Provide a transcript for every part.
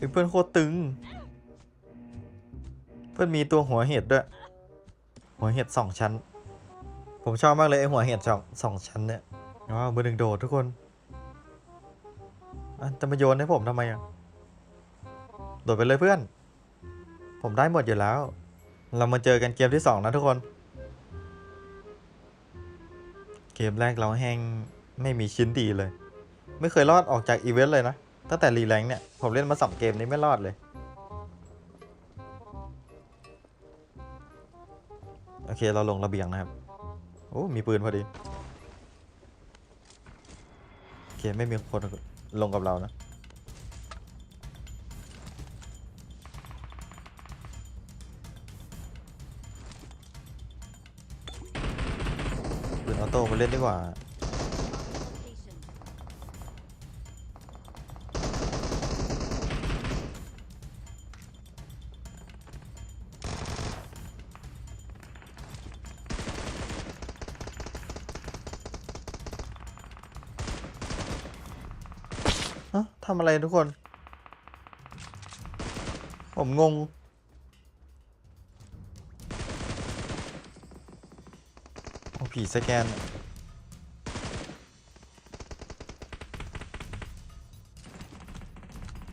เฮ้เพื่อนโคตรตึง เพื่อนมีตัวหัวเห็ดด้วย หัวเห็ดสองชั้น ผมชอบมากเลยไอหัวเห็ดสองสองชั้นเนี่ยว้าวเบอร์หนึ่งโดดทุกคนจะมาโยนให้ผมทำไมอะ โดดไปเลยเพื่อน ผมได้หมดอยู่แล้ว เรามาเจอกันเกมที่สองนะทุกคน เกมแรกเราแห้งไม่มีชิ้นดีเลย ไม่เคยรอดออกจากอีเวนต์เลยนะ ตั้งแต่รีแรงค์เนี่ย ผมเล่นมาสองเกมนี้ไม่รอดเลย โอเค เราลงระเบียงนะครับ โอ้ มีปืนพอดี โอเค ไม่มีคนลงกับเรานะปืนออโต้มาเล่นดีกว่าำอะไรทุกคน ผมงง โอ้ผีสแกน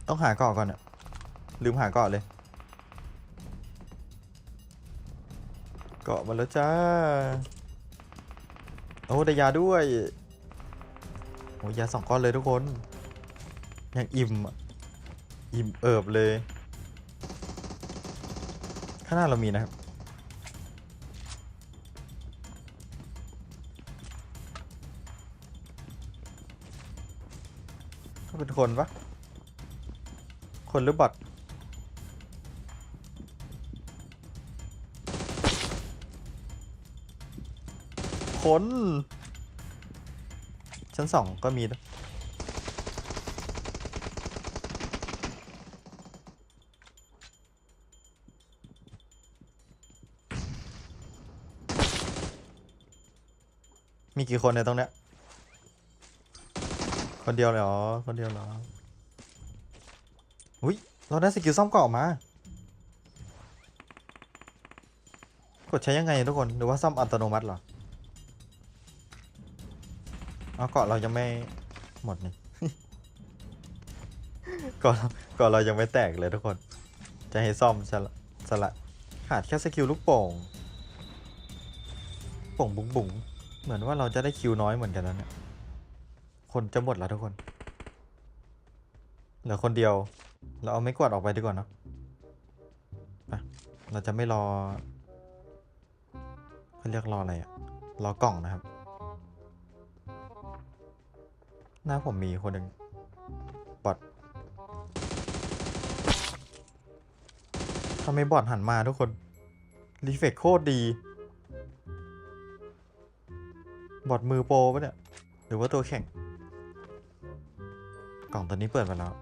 ต้องหาเกาะก่อนอะลืมหาเกาะเลย เกาะมาแล้วจ้า โอ้ได้ยาด้วย โอ้ยาสองก้อนเลยทุกคน ยังอิ่มอะอิ่มเอิบเลย ข้างหน้าเรามีนะครับเขาเป็นคนปะคนหรือบอทคน ชั้นสองก็มีนะ กี่คนในตรงเนี้ย คนเดียวเลยเหรอ คนเดียวเหรอ อุ้ย เราได้สกิลซ่อมเกาะมา กดใช้ยังไงทุกคน หรือว่าซ่อมอัตโนมัติเหรอเอาเกาะเรายังไม่หมดนี่เกาะเกาะเรายังไม่แตกเลยทุกคน จะให้ซ่อมสละสละขาดแค่สกิลลูกโป่ง โป่งบุ๋งบุ๋ง เหมือนว่าเราจะได้คิวน้อยเหมือนกันแล้วเนี่ย คนจะหมดแล้วทุกคน เหลือคนเดียว เราเอาไม้กวาดออกไปดีกว่าเนะไปเราจะไม่รอเขาเรียกรออะไรอะรอกล่องนะครับ หน้าผมมีคนหนึ่งบอททำไมบอทหันมาทุกคน รีเฟกโคตรดี บอทมือโปรปะเนี่ย หรือว่าตัวแข่ง กล่องตัวนี้เปิดมาแล้ว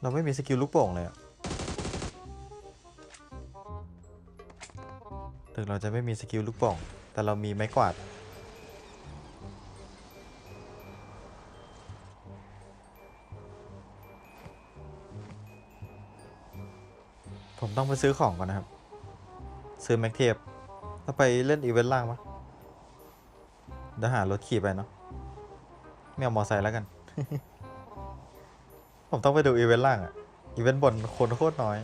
เราไม่มีสกิลลูกโป่งเลยอะถึงเราจะไม่มีสกิลลูกโป่ง แต่เรามีไม้กวาดผมต้องไปซื้อของก่อนนะครับ ซื้อแม็กเทปแล้วไปเล่นอีเวนต์ล่างปะเดี๋ยวหารถขี่ไปเนาะไม่เอามอไซค์แล้วกัน ผมต้องไปดูอีเวนต์ล่างอะอีเวนต์บนคนโคตรน้อย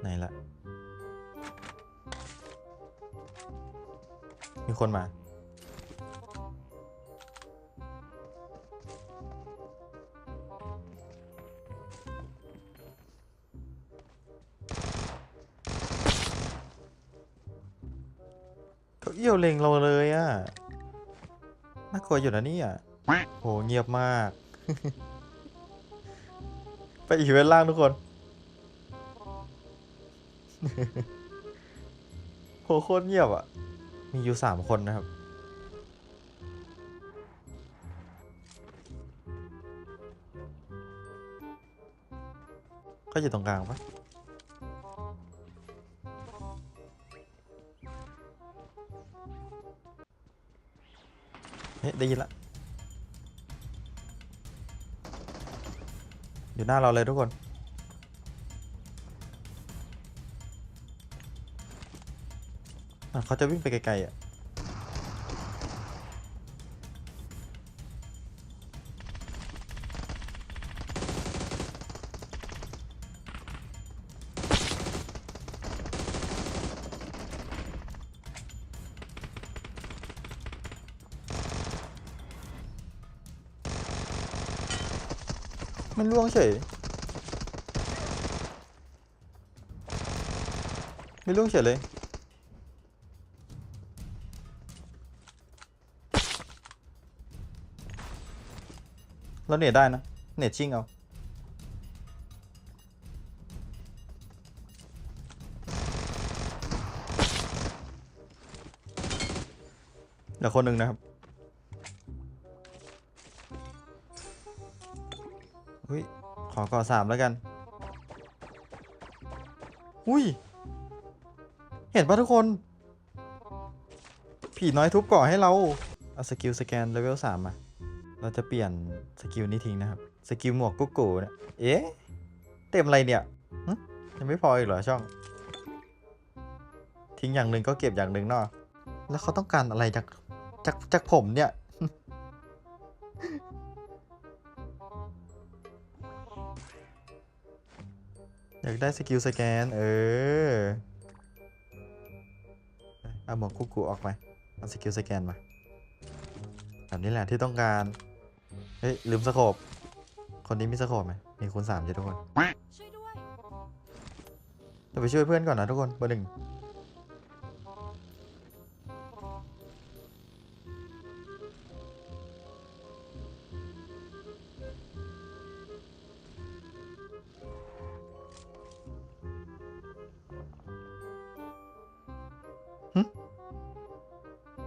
ไหนละ มีคนมา เอี้ยวเล็งเราเลยอะน่ากลัวอยู่นะเนี่ยโหเงียบมาก ไปอีเวนต์ล่างทุกคนโหโคตรเงียบอะมีอยู่สามคนนะครับก็อยู่ตรงกลางปะ เฮ้ยได้ยินละ อยู่หน้าเราเลยทุกคน เขาจะวิ่งไปไกลๆอะ มันล่วงเฉยไม่ล่วงเฉยเลยเราเน็ตได้นะ เน็ตชิงเอาเหลือคนหนึ่งนะครับ ขอก่อสามแล้วกัน อุ้ย เห็นปะทุกคน ผีน้อยทุบก่อให้เรา เอาสกิลสแกนเลเวลสามมาเราจะเปลี่ยนสกิลนี้ทิ้งนะครับ สกิลหมวกกุ๊กกูเนี่ยเอ๊ะ เต็มอะไรเนี่ยยังไม่พออีกเหรอช่อง ทิ้งอย่างหนึ่งก็เก็บอย่างหนึ่งเนาะแล้วเขาต้องการอะไรจากจากจากผมเนี่ย อยากได้สกิลสแกน เออ เอาหมวกกุ๊กกูออกไปเอาสกิลสแกนมา แบบนี้แหละที่ต้องการ เฮ้ย ลืมสโคปคนนี้มีสโคปไหมมีคูณสามจ้ะทุกคนช่วยด้วยจะไปช่วยเพื่อนก่อนนะทุกคนเบอร์หนึ่ง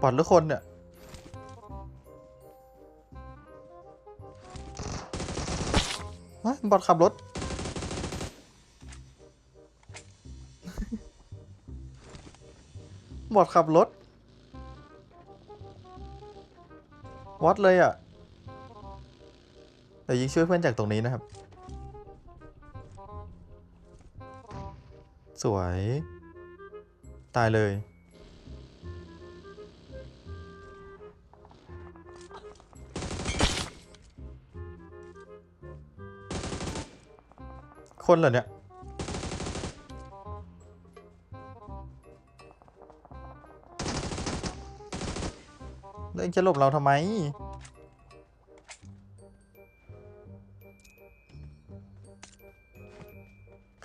อดหรือคนเนี่ยวะบอดขับรถ บอดขับรถ วัดเลยอะ่ะ เดี๋ยวยิงช่วยเพื่อนจากตรงนี้นะครับ สวย ตายเลย คนเหรอเนี่ยแล้วเองจะหลบเราทำไม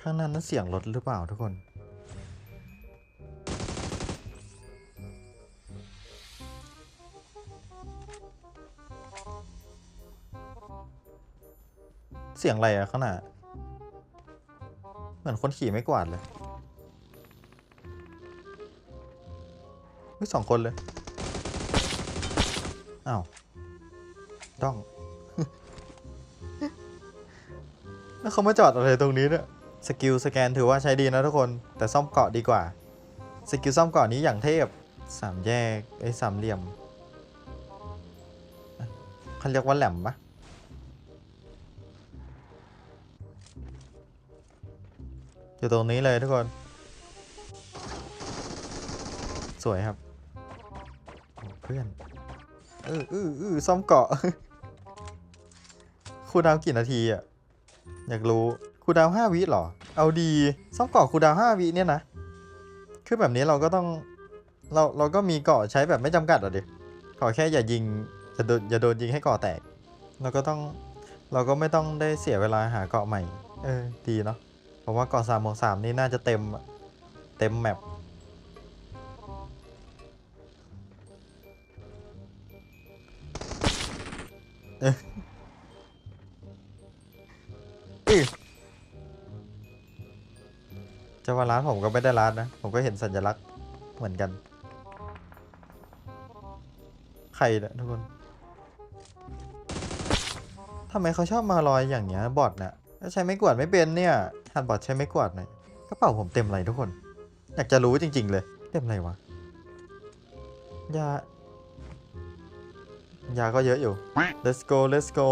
ข้างหน้านั้นเสียงรถหรือเปล่าทุกคนเสียงอะไรอะข้างหน้า มือนคนขี่ไม่กวาดเลยเฮ้ยสองคนเลยอ้าวต้อง แล้วเขามาจอดอะไรตรงนี้เนี่ยสกิลสแกนถือว่าใช้ดีนะทุกคน แต่ซ่อมเกาะดีกว่า สกิลซ่อมเกาะนี้อย่างเทพสามแยกไอ้สามเหลี่ยมเขาเรียกว่าแหลมปะ อยู่ตรงนี้เลยทุกคน สวยครับ เพื่อนเออเออเออซ่อมเกาะคูดาวกี่นาทีอะ อยากรู้คูดาวห้าวิหรอ เอาดีซ่อมเกาะคูดาวห้าวิเนี่ยนะ คือแบบนี้เราก็ต้อง เราเราก็มีเกาะใช้แบบไม่จำกัดอะดิ ขอแค่อย่ายิงอย่าโดนอย่าโดนยิงให้เกาะแตก เราก็ต้อง เราก็ไม่ต้องได้เสียเวลาหาเกาะใหม่ เออ ดีเนาะ เพราะว่าเกาะสามโมงสามนี่น่าจะเต็มเต็มแมปอื้อจะว่าร้านผมก็ไม่ได้ร้านนะ ผมก็เห็นสัญลักษณ์เหมือนกันใครนี่ยทุกคนทำไมเขาชอบมาลอยอย่างเงี้ยบอทเนี่ยถ้าใช้ไม่กวดไม่เป็นเนี่ย หัดบอทใช้ไม่กวาดหน่อยกระเป๋าผมเต็มอะไรทุกคน อยากจะรู้จริง ๆ เลย เต็มอะไรวะ ยา ยาก็เยอะอยู่ let's go let's go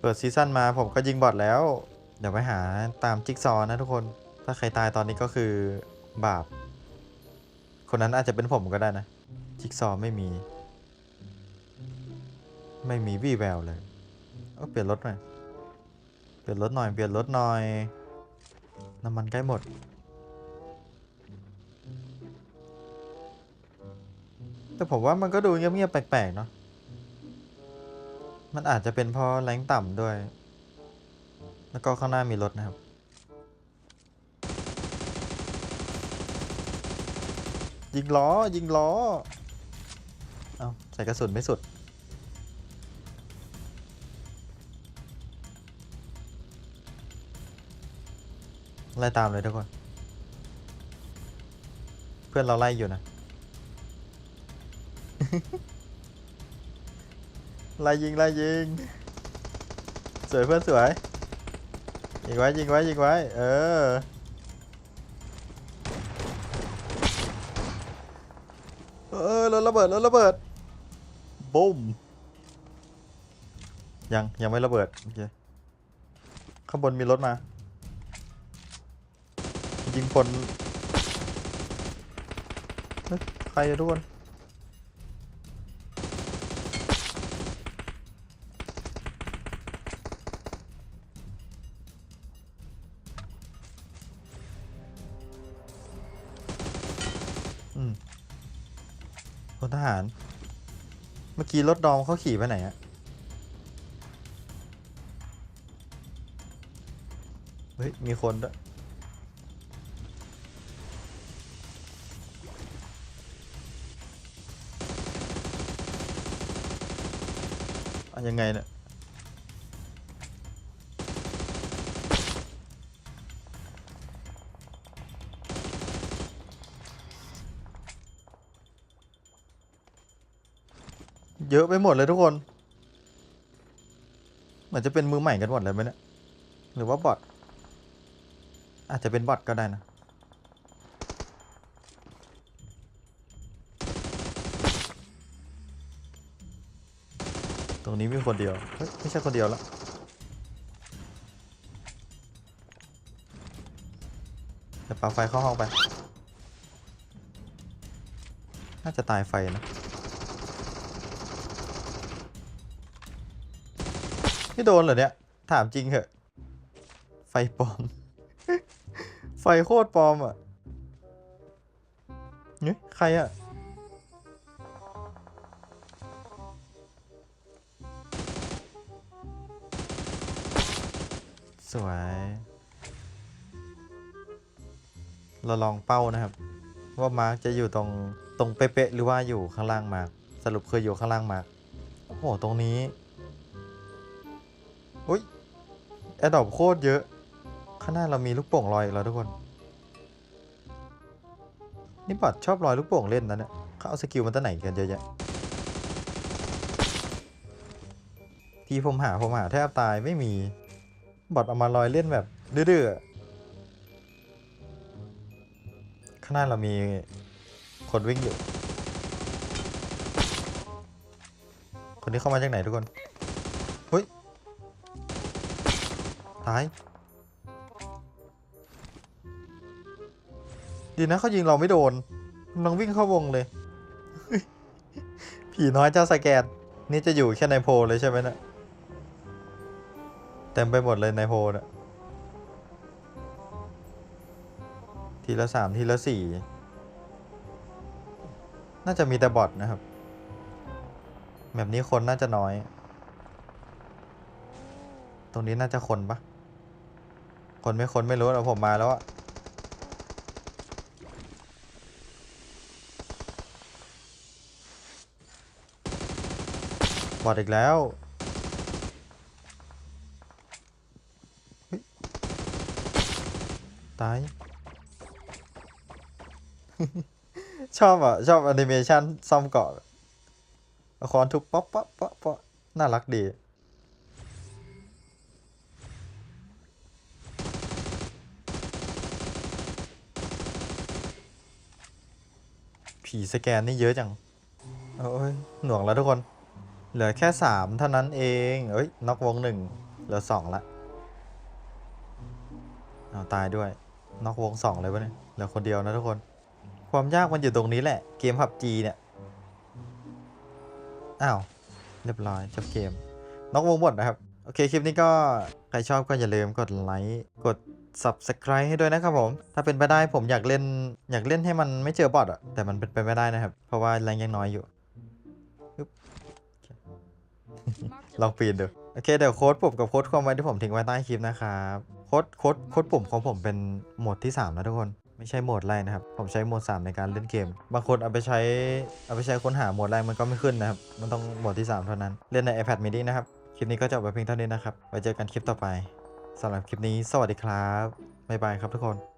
เปิดซีซั่นมาผมก็ยิงบอทแล้ว เดี๋ยวไปหาตามจิ๊กซอนะทุกคน ถ้าใครตายตอนนี้ก็คือบาป คนนั้นอาจจะเป็นผมก็ได้นะ จิ๊กซอไม่มี ไม่มีวี่แววเลย เอาเปลี่ยนรถหน่อย เปลี่ยนรถหน่อย เปลี่ยนรถหน่อย น้ำมันใกล้หมด แต่ผมว่ามันก็ดูเงียบๆแปลกๆเนาะ มันอาจจะเป็นเพราะแรงต่ำด้วย แล้วก็ข้างหน้ามีรถนะครับ ยิงล้อ ยิงล้อ เอาใส่กระสุนไม่สุด ไล่ตามเลยทุกคน เพื่อนเราไล่อยู่นะ ไล่ยิงไล่ยิง สวยเพื่อนสวย ยิงไว้ยิงไว้ยิงไว้ เออ เออรถระเบิดรถระเบิดบุ้มยัง ยังไม่ระเบิด โอเค ข้างบนมีรถมา ยิงคนใครอะทุกคนพลทหาร เมื่อกี้รถดอมเขาขี่ไปไหนอะเฮ้ย มีคนด้วย ยังไงเนี่ยเยอะไปหมดเลยทุกคน เหมือนจะเป็นมือใหม่กันหมดเลยไหมเนี่ย หรือว่าบอทอาจจะเป็นบอทก็ได้นะ ตรงนี้มีคนเดียวเฮ้ยไม่ใช่คนเดียวละเดี๋ยวปาไฟเข้าห้องไป น่าจะตายไฟนะไม่โดนเหรอเนี่ย ถามจริงเหอะ ไฟปลอม ไฟโคตรปลอมอะเฮ้ยใครอะ สวย เราลองเป้านะครับ ว่ามาร์กจะอยู่ตรงตรงเป๊ะๆหรือว่าอยู่ข้างล่างมาร์กสรุปคืออยู่ข้างล่างมาร์กโอ้โห ตรงนี้อุ้ยแอดดอปโคตรเยอะ ข้างหน้าเรามีลูกโป่งลอยอีกแล้วทุกคน นี่บอดชอบลอยลูกโป่งเล่นนะเนี่ยเขาเอาสกิลมันตั้งไหนกันเยอะแยะทีผมหาผมหาแทบตายไม่มี บอดเอามาลอยเล่นแบบดื้อๆข้างหน้าเรามีคนวิ่งอยู่ คนนี้เข้ามาจากไหนทุกคนเฮ้ยตาย ดีนะเขายิงเราไม่โดนกำลังวิ่งเข้าวงเลย ผีน้อยเจ้าสแกน นี่จะอยู่แค่ในโพลเลยใช่ไหมเนะี่ย เต็มไปหมดเลยในโพลน่ะทีละสามทีละสี่ น่าจะมีแต่บอทนะครับ แบบนี้คนน่าจะน้อย ตรงนี้น่าจะคนปะคนไม่คนไม่รู้แต่ผมมาแล้วอะบอดอีกแล้วเฮ้ย ตาย ชอบอะ ชอบแอนิเมชันซ่อมเกาะเอาคอนทุบป๊อปป๊อปป๊อปป๊อปน่ารักดี ผีสแกนนี่เยอะจัง โอ้ย หน่วงแล้วทุกคน เหลือแค่สามเท่านั้นเอง เอ้ยน็อกวงหนึ่งเหลือสองละเอาตายด้วย น็อกวงสองเลยวะเนี่ยเหลือคนเดียวนะทุกคน ความยากมันอยู่ตรงนี้แหละ เกมพับจีเนี่ย อ้าว เรียบร้อยจบเกมน็อกวงหมดนะครับ โอเค คลิปนี้ก็ ใครชอบก็อย่าลืมกดไลค์ กด subscribe ให้ด้วยนะครับผม ถ้าเป็นไปได้ผมอยากเล่น อยากเล่นให้มันไม่เจอบอทอะแต่มันเป็นไปไม่ได้นะครับ เพราะว่าแรงยังน้อยอยู่ ลองปีนดู โอเคเดี๋ยวโค้ดปุ่มกับโค้ดความไว้ที่ผมทิ้งไว้ใต้คลิปนะครับโค้ดโค้ดโค้ดปุ่มของผมเป็นโหมดที่ 3 นะทุกคน ไม่ใช่โหมดแรกนะครับ ผมใช้โหมด 3 ในการเล่นเกม บางคนเอาไปใช้เอาไปใช้ค้นหาโหมดแรกมันก็ไม่ขึ้นนะครับ มันต้องโหมดที่ 3 เท่านั้น เล่นใน iPad mini นะครับ คลิปนี้ก็จบไปเพียงเท่านี้นะครับไว้เจอกันคลิปต่อไปสำหรับคลิปนี้ สวัสดีครับบ๊ายบายครับทุกคน